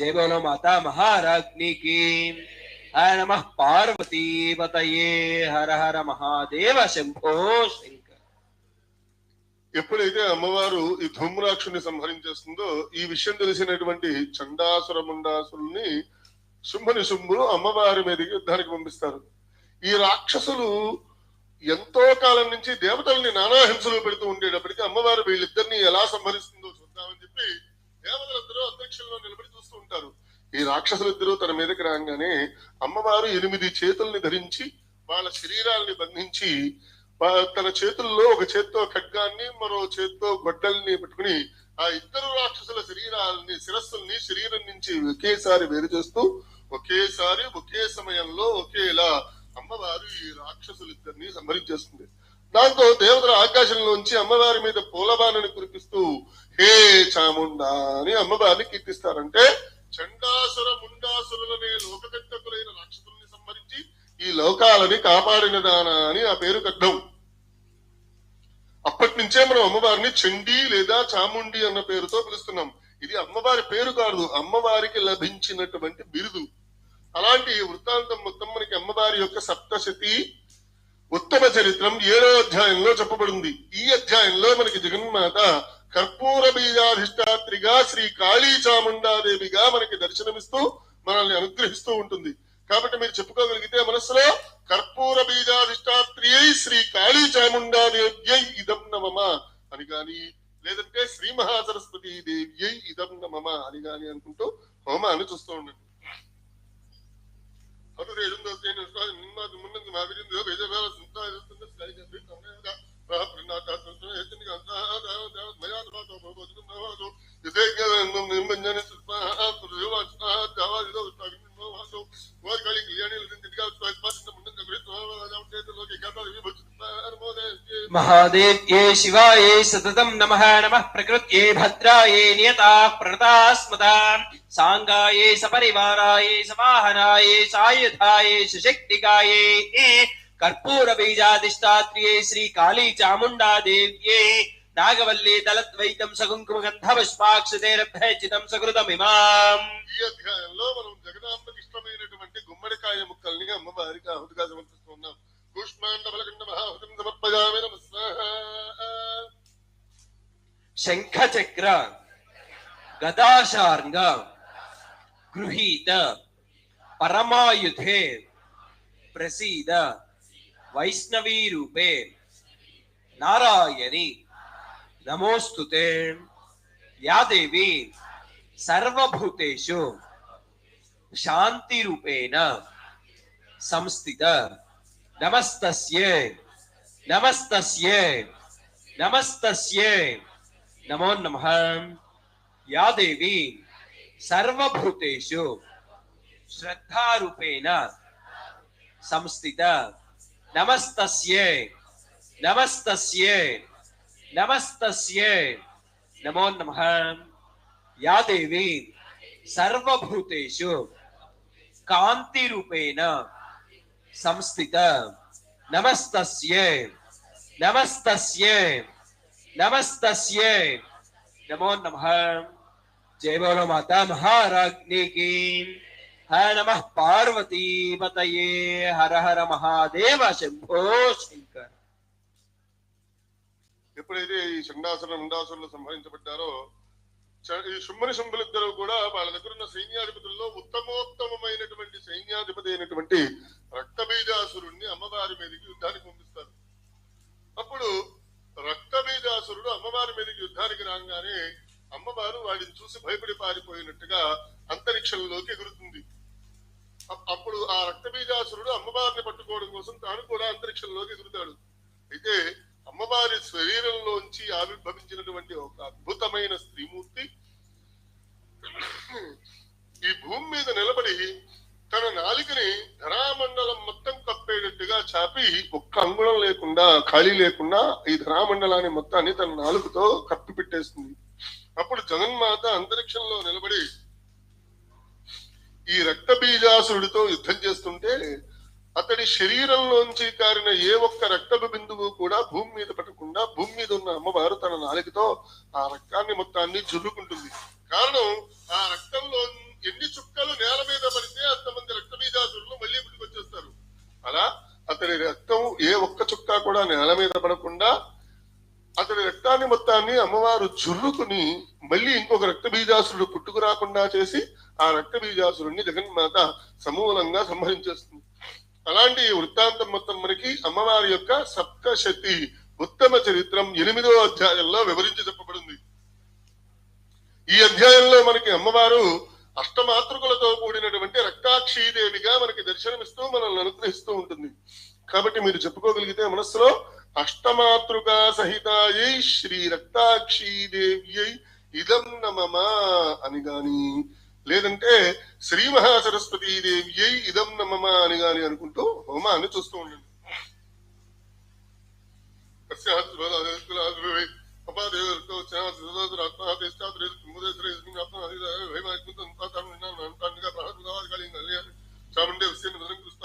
జయ బోలో మాతా మహారాజ్నికి హర నమ పార్వతీపతయే హర హర మహాదేవ శంభో శంకర। ఎప్పుడైతే అమ్మవారు ఈ ధూమ్రాక్షుని సంహరించేస్తుందో ఈ విషయం తెలిసినటువంటి చండాసుర ముండాసుల్ని శుంభని శుంభులు అమ్మవారి మీద యుద్ధానికి పంపిస్తారు. ఈ రాక్షసులు ఎంతో కాలం నుంచి దేవతల్ని నానా హింసలు పెడుతూ ఉండేటప్పటికీ అమ్మవారు వీళ్ళిద్దరిని ఎలా సంహరిస్తుందో చూద్దామని చెప్పి దేవతలందరూ అంతరిక్షంలో నిలబడి ఈ రాక్షసులిద్దరూ తన మీదకి రాగానే అమ్మవారు ఎనిమిది చేతుల్ని ధరించి వాళ్ళ శరీరాల్ని బంధించి తన చేతుల్లో ఒక చేత్తో ఖడ్గాన్ని మరో చేత్తో గొడ్డల్ని పెట్టుకుని ఆ ఇద్దరు రాక్షసుల శరీరాల్ని శిరస్సుల్ని శరీరం నుంచి ఒకేసారి వేరు చేస్తూ ఒకేసారి ఒకే సమయంలో ఒకేలా అమ్మవారు ఈ రాక్షసులిద్దరిని సంహరించేస్తుంది. దాంతో దేవతల ఆకాశంలోంచి అమ్మవారి మీద పూలబాణని కురిపిస్తూ హే చాముండా అని అమ్మవారిని కీర్తిస్తారంటే చండాసుర ముండాసురులనే లోకకట్టకులైన రాక్షసుల్ని సంహరించి ఈ లోకాలని కాపాడిన దానా అని ఆ పేరు కడ్డం అప్పటి నుంచే మనం అమ్మవారిని చండి లేదా చాముండి అన్న పేరుతో పిలుస్తున్నాం. ఇది అమ్మవారి పేరు కాదు అమ్మవారికి లభించినటువంటి బిరుదు. అలాంటి వృత్తాంతం మొత్తం మనకి అమ్మవారి యొక్క సప్తశతి ఉత్తమ చరిత్రం ఏడో అధ్యాయంలో చెప్పబడింది. ఈ అధ్యాయంలో మనకి జగన్మాత కర్పూర బీజాధిష్టాత్రిగా శ్రీ కాళీ చాముండాదేవిగా మనకి దర్శనమిస్తూ మనల్ని అనుగ్రహిస్తూ ఉంటుంది. కాబట్టి మీరు చెప్పుకోగలిగితే మనసులో కర్పూర బీజాధిష్టాత్రి శ్రీ కాళీ చాముండాదేవ్యై ఇదం నమమ అని గాని లేదంటే శ్రీ మహాసరస్వతి దేవ్యై ఇదం నమమ అని గాని అనుకుంటూ హోమాన్ని చూస్తూ ఉండండి. అటు రేజం ముందు మా విరిందో महादेव ये शिवा महादेव्ये शिवायै नम नमः नमः भद्रा ये नियता प्रणता स्मता प्रणतास्मताम् ये सपरिवारायै समाहनायै सायुधायै, सुशक्तिकायै कर्पूरबीजादिष्टात्र्ये श्रीकाली चामुण्डा देव्ये नागवल्ली दलद्वैतं सकुङ्कुमगन्धपुष्पाक्षतेरभ्यचितं सकृतमिमाम् ఈ అధ్యాయంలో మనం జగదాంబకి ఇష్టమైనటువంటి గుమ్మడికాయ ముక్కల్ని అమ్మవారికి ఆహుతిగా సమర్పిస్తున్నాం కూష్మాండ బలగండ మహాహుతం సమర్పయామి నమ शङ्खचक्र गदाशार्ङ्ग गृहीत परमायुधे प्रसीद वैष्णवीरूपे नारायणि। नमोऽस्तु ते या देवी। सर्वभूतेषु। शान्तिरूपेण। संस्थित। नमस्तस्ये। नमस्तस्ये। नमस्तस्ये। नमो नमः। या देवी। सर्वभूतेषु। श्रद्धारूपेण। संस्थित। नमस्तस्ये। नमस्तस्ये। नमस्तस्ये। नमो नमः। या देवी, सर्वभूतेषु कान्तिरूपेण संस्थित। नमस्तस्ये। नमस्तस्ये। नमस्तस्ये। नमो नमः। जय बोलो माता महाराज्ञी की। హర నమ పార్వతీపతయే హర హర మహాదేవ శంభో శంకర. ఎప్పుడైతే ఈ షండాసురులు ఉండాసులు సంహరించబడ్డారో ఈ శుంభని శంభులిద్దరూ కూడా వాళ్ళ దగ్గర ఉన్న సైన్యాధిపతుల్లో ఉత్తమోత్తమైనటువంటి సైన్యాధిపతి అయినటువంటి రక్తబీజాసురుణ్ణి అమ్మవారి మీదకి యుద్ధానికి పంపిస్తారు. అప్పుడు రక్తబీజాసురుడు అమ్మవారి మీదకి యుద్ధానికి రాగానే అమ్మవారు వాడిని చూసి భయపడి పారిపోయినట్టుగా అంతరిక్షంలోకి ఎగురుతుంది. అప్పుడు ఆ రక్తబీజాసురుడు అమ్మవారిని పట్టుకోవడం కోసం తాను కూడా అంతరిక్షంలోకి ఎగురుతాడు అయితే అమ్మవారి శరీరంలోంచి ఆవిర్భవించినటువంటి ఒక అద్భుతమైన స్త్రీమూర్తి ఈ భూమి మీద నిలబడి తన నాలికని ధరామండలం మొత్తం కప్పేటట్టుగా చాపి ఒక్క అంగుళం లేకుండా ఖాళీ లేకుండా ఈ ధరామండలాన్ని మొత్తాన్ని తన నాలుకతో కప్పి పెట్టేస్తుంది అప్పుడు జగన్మాత అంతరిక్షంలో నిలబడి ఈ రక్త బీజాసురుడితో యుద్ధం చేస్తుంటే అతడి శరీరంలోంచి కారిన ఏ ఒక్క రక్తపు బిందువు కూడా భూమి మీద పట్టకుండా భూమి మీద ఉన్న అమ్మవారు తన నాలుకతో ఆ రక్తాన్ని మొత్తాన్ని జుల్లుకుంటుంది. కారణం ఆ రక్తంలో ఎన్ని చుక్కలు నేల మీద పడితే అంతమంది రక్త బీజాసురులు మళ్ళీ ఇప్పుడు వచ్చేస్తారు. అలా అతడి రక్తం ఏ ఒక్క చుక్క కూడా నేల మీద పడకుండా అతని రక్తాన్ని మొత్తాన్ని అమ్మవారు జుర్రుకుని మళ్ళీ ఇంకొక రక్త బీజాసురుడు పుట్టుకురాకుండా చేసి ఆ రక్త బీజాసురుణ్ణి జగన్మాత సమూలంగా సంహరించేస్తుంది. అలాంటి వృత్తాంతం మొత్తం మనకి అమ్మవారి యొక్క సప్తశతి ఉత్తమ చరిత్రం ఎనిమిదో అధ్యాయంలో వివరించి చెప్పబడింది. ఈ అధ్యాయంలో మనకి అమ్మవారు అష్టమాతృకులతో కూడినటువంటి రక్తాక్షీదేవిగా మనకి దర్శనమిస్తూ మనల్ని అనుగ్రహిస్తూ ఉంటుంది. కాబట్టి మీరు చెప్పుకోగలిగితే మనస్సులో అష్టమాతృకా సహితాయై శ్రీ రక్తాక్షీదేవ్యై ఇదం నమమా అని గాని. లేదంటే శ్రీ మహాసరస్వతీ దేవ్యై ఇదం నమమా అని గాని అనుకుంటూ హోమాన్ని చూస్తూ ఉండండి. చాముండే విషయం కృష్ణ